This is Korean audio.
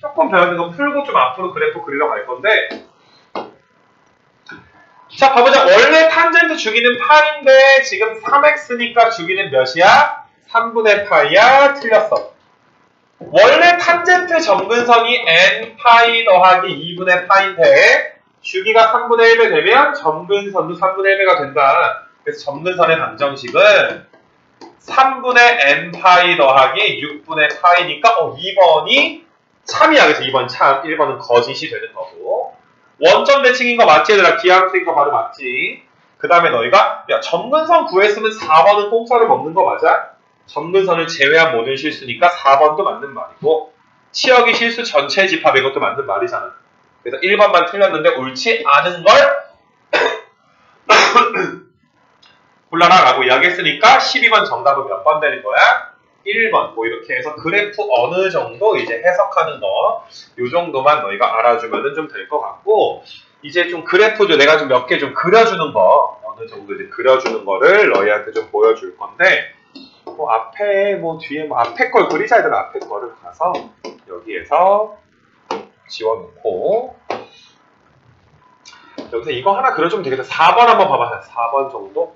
조금 배웠는 거 풀고 좀 앞으로 그래프 그리러 갈 건데. 자 봐보자. 원래 탄젠트 주기는 8인데 지금 3x니까 주기는 몇이야? 3분의 파이야? 틀렸어. 원래 탄젠트 점근선이 n 파이 더하기 2분의 파인데 주기가 3분의 1배 되면 점근선도 3분의 1배가 된다. 그래서 점근선의 방정식은 3분의 n 파이 더하기 6분의 파이니까 어 2번이 참이야. 그래서 2번 참 1번은 거짓이 되는 거고. 원점 대칭인 거 맞지? 얘들아 기하함수인 거 바로 맞지? 그 다음에 너희가 야 점근선 구했으면 4번은 공짜로 먹는 거 맞아? 점근선을 제외한 모든 실수니까 4번도 맞는 말이고 치역이 실수 전체 집합 이것도 맞는 말이잖아. 그래서 1번만 틀렸는데 옳지 않은 걸 골라라 라고 이야기했으니까 12번 정답은 몇 번 되는 거야? 1번. 뭐 이렇게 해서 그래프 어느 정도 이제 해석하는 거. 요 정도만 너희가 알아주면 좀될 것 같고 이제 좀 그래프도 내가 좀 몇 개 좀 그려주는 거. 어느 정도 이제 그려주는 거를 너희한테 좀 보여줄 건데 뭐 앞에 뭐 뒤에 뭐 앞에 걸 그리자 애들 앞에 거를 가서 여기에서 지워놓고. 여기서 이거 하나 그려주면 되겠다. 4번 한번 봐봐. 4번 정도